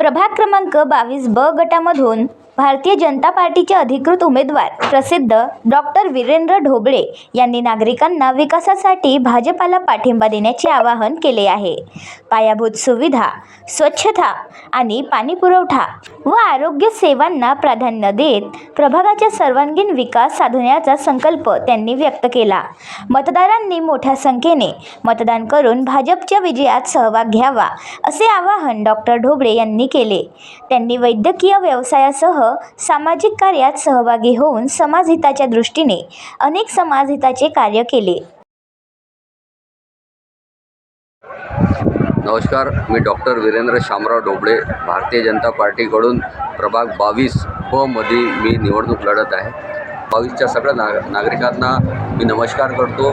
प्रभाग क्रमांक बावीस ब गटामधून भारतीय जनता पार्टीचे अधिकृत उमेदवार प्रसिद्ध डॉक्टर वीरेंद्र ढोबळे यांनी नागरिकांना विकासासाठी भाजपाला पाठिंबा देण्याचे आवाहन केले आहे. पायाभूत सुविधा स्वच्छता आणि पाणीपुरवठा व आरोग्य सेवांना प्राधान्य देत प्रभागाचा सर्वांगीण विकास साधण्याचा संकल्प त्यांनी व्यक्त केला. मतदारांनी मोठ्या संख्येने मतदान करून भाजपच्या विजयात सहभाग घ्यावा असे आवाहन डॉक्टर ढोबळे यांनी केले. त्यांनी वैद्यकीय व्यवसायासह सामाजिक कार्यात सहभागी होऊन समाजहिताच्या दृष्टीने अनेक समाजहिताचे कार्य केले. नमस्कार मी डॉक्टर वीरेंद्र शामराव डोबळे भारतीय जनता पार्टीकडून प्रभाग बावीस ब मध्ये मी निवडणूक लढत आहे. बावीसच्या सगळ्या ना नागरिकांना मी नमस्कार करतो.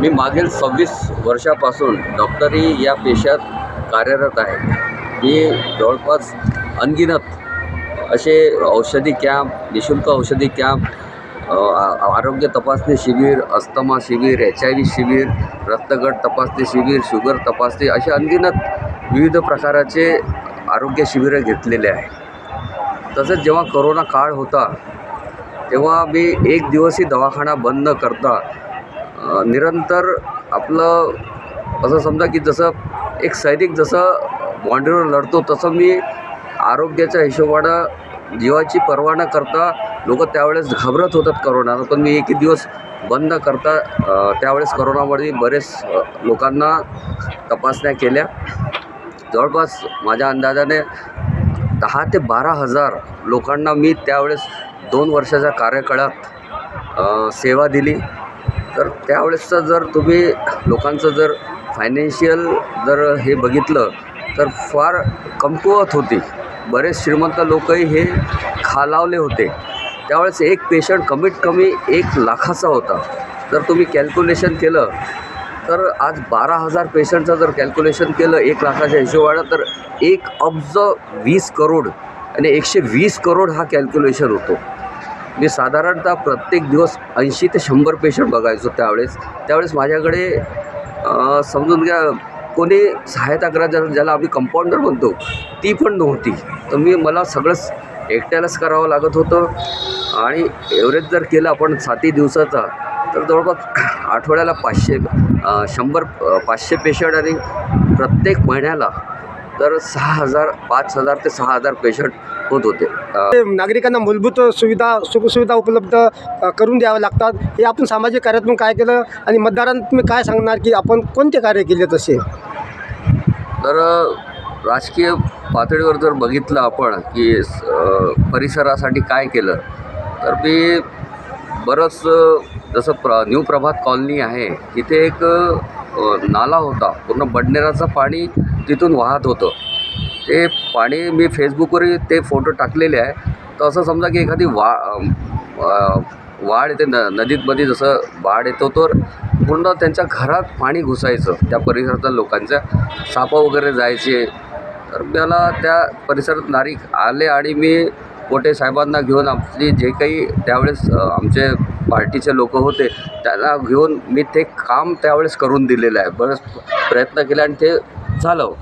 मी मागील सव्वीस वर्षापासून डॉक्टरी या पेशात कार्यरत आहे. मी जवळपास अनगिनत असे औषधी कॅम्प निशुल्क औषधी कॅम्प आरोग्य तपासणी शिबिर अस्थमा शिबिर एच आय व्ही शिबिर रक्तगट तपासणी शिबिर शुगर तपासणी असे अनगिनत विविध प्रकाराचे आरोग्य शिबिरं घेतलेले आहे. तसंच जेव्हा करोना काळ होता तेव्हा मी एक दिवसही दवाखाना बंद न करता निरंतर आपलं असं समजा की जसं एक सैनिक जसं बॉन्डीवर लढतो तसं मी आरोग्याच्या हिशोबानं जीवाची पर्वा न करता लोक त्यावेळेस घाबरत होतात करोना पण मी एकही दिवस बंद न करता त्यावेळेस करोनामध्ये बरेच लोकांना तपासण्या केल्या. जवळपास माझ्या अंदाजाने दहा ते बारा हजार लोकांना मी त्यावेळेस दोन वर्षाच्या कार्यकाळात सेवा दिली. तर त्यावेळेसचं जर तुम्ही लोकांचं जर फायनान्शियल जर हे बघितलं तर फार कमकुवत होती. बरेच श्रीमंत लोकही हे खालावले होते. त्यावेळेस एक पेशंट कमीत कमी एक लाखाचा होता. जर तुम्ही कॅल्क्युलेशन केलं तर आज बारा हजार पेशंटचं जर कॅल्क्युलेशन केलं एक लाखाच्या हिशोबानं तर एक अब्ज वीस करोड आणि एकशे वीस करोड हा कॅल्क्युलेशन होतो. मी साधारणतः प्रत्येक दिवस ऐंशी ते शंभर पेशंट बघायचो त्यावेळेस. त्यावेळेस माझ्याकडे समजून घ्या कोणी सहायता करा ज्या ज्याला आम्ही कंपाऊंडर म्हणतो ती पण नव्हती. तर मी मला सगळंच एकट्यालाच करावं लागत होतं. आणि एव्हरेज जर केलं आपण सातही दिवसाचा तर जवळपास आठवड्याला पाचशे शंभर पाचशे पेशंट आणि प्रत्येक महिन्याला तर सहा हजार पाच हजार ते सहा हजार पेशंट होत होते. ते नागरिकांना मूलभूत सुविधा सुखसुविधा उपलब्ध अ, करून द्याव्या लागतात. हे आपण सामाजिक कार्यातून काय केलं आणि मतदारांना तुम्ही काय सांगणार की आपण कोणते कार्य केले तसे? तर राजकीय पातळीवर जर बघितलं आपण की स- अ, परिसरासाठी काय केलं तर मी बरंच अ, जसं प्र न्यू प्रभात कॉलनी आहे तिथे एक अ, नाला होता. पूर्ण बडनेराचं पाणी तिथून वाहत होतं. ते पाणी मी फेसबुकवरही ते फोटो टाकलेले आहे. तर असं समजा की एखादी वा वाढ येते न नदीतमध्ये जसं बाढ येतो तर पूर्ण त्यांच्या घरात पाणी घुसायचं त्या परिसरातल्या लोकांच्या. सापं वगैरे जायचे. तर मला त्या परिसरात नागरिक आले आणि मी मोठे साहेबांना घेऊन आपली जे काही त्यावेळेस आमचे पार्टीचे लोक होते त्यांना घेऊन मी ते काम त्यावेळेस करून दिलेलं आहे. बरंच प्रयत्न केले आणि ते झालं.